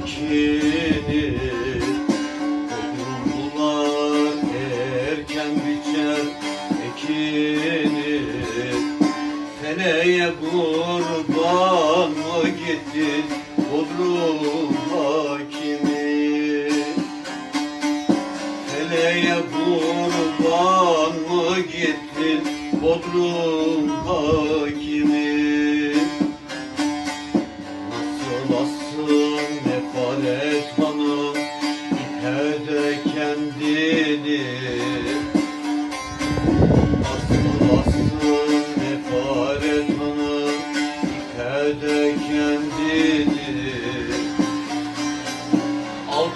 Ekini Bodrumlular erken biçer ekini. Feleğe kurban mı gittin Bodrum hakimi Feleğe kurban mı gittin Bodrum hakimi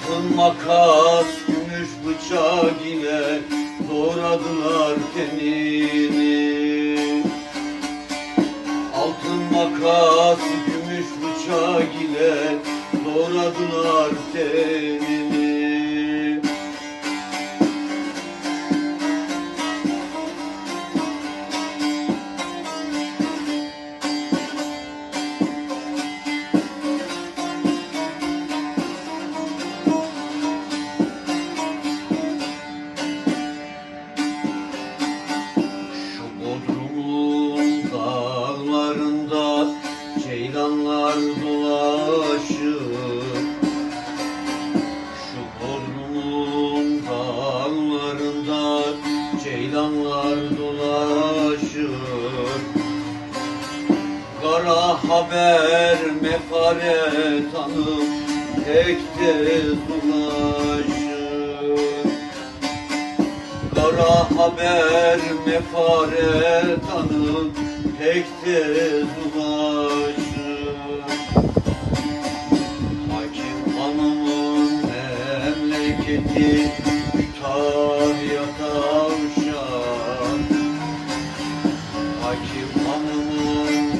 Altın makas, gümüş bıçak ile doğradılar tenini. Altın makas, gümüş bıçak ile doğradılar tenini. Ceylanlar dolaşır. Şu Bodrum'un dağlarında ceylanlar dolaşır. Kara haber mefaret hanım tek de dolaşır. Kara haber mefaret hanım pek tez ulaşır memleketi Kütahya tavşan Hakim hanımın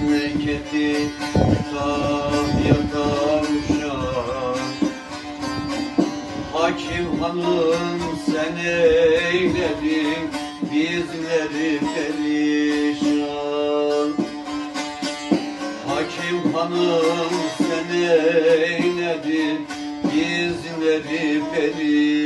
memleketi Kütahya tavşan Hakim hanım sen eyledin bizleri perişan. Hakim hanım sen eyledin bizleri perişan